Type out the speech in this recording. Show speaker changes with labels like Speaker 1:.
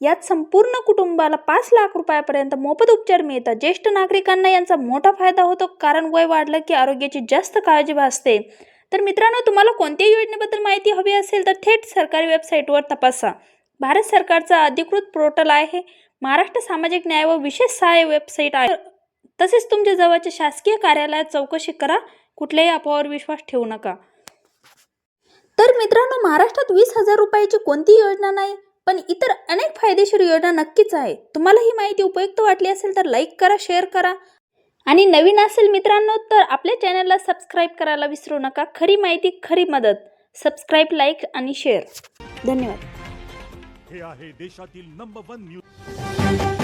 Speaker 1: यात संपूर्ण कुटुंबाला पाच लाख रुपयापर्यंत मोफत उपचार मिळतात. ज्येष्ठ नागरिकांना यांचा मोठा फायदा होतो कारण वय वाढलं की आरोग्याची जास्त काळजी भासते. तर मित्रांनो तुम्हाला कोणत्याही योजनेबद्दल माहिती हवी असेल तर थेट सरकारी वेबसाईटवर तपासा. भारत सरकारचा अधिकृत पोर्टल आहे. महाराष्ट्र सामाजिक न्याय व विशेष सहाय्य वेबसाईट आहे. तसेच तुमच्या जवळच्या शासकीय कार्यालयात चौकशी करा. कुठल्याही अफवावर विश्वास ठेवू नका. तर मित्रांनो महाराष्ट्रात वीस हजार रुपयाची कोणतीही योजना नाही? पण इतर अनेक फायदेशीर योजना नक्कीच आहे तुम्हाला ही माहिती उपयुक्त वाटली असेल तर लाईक करा शेअर करा. आणि नवीन असेल मित्रांनो तर आपल्या चॅनलला सबस्क्राईब करायला विसरू नका. खरी माहिती खरी मदत. सबस्क्राईब लाईक आणि शेअर धन्यवाद.
Speaker 2: हे आहे देशातील नंबर वन न्यूज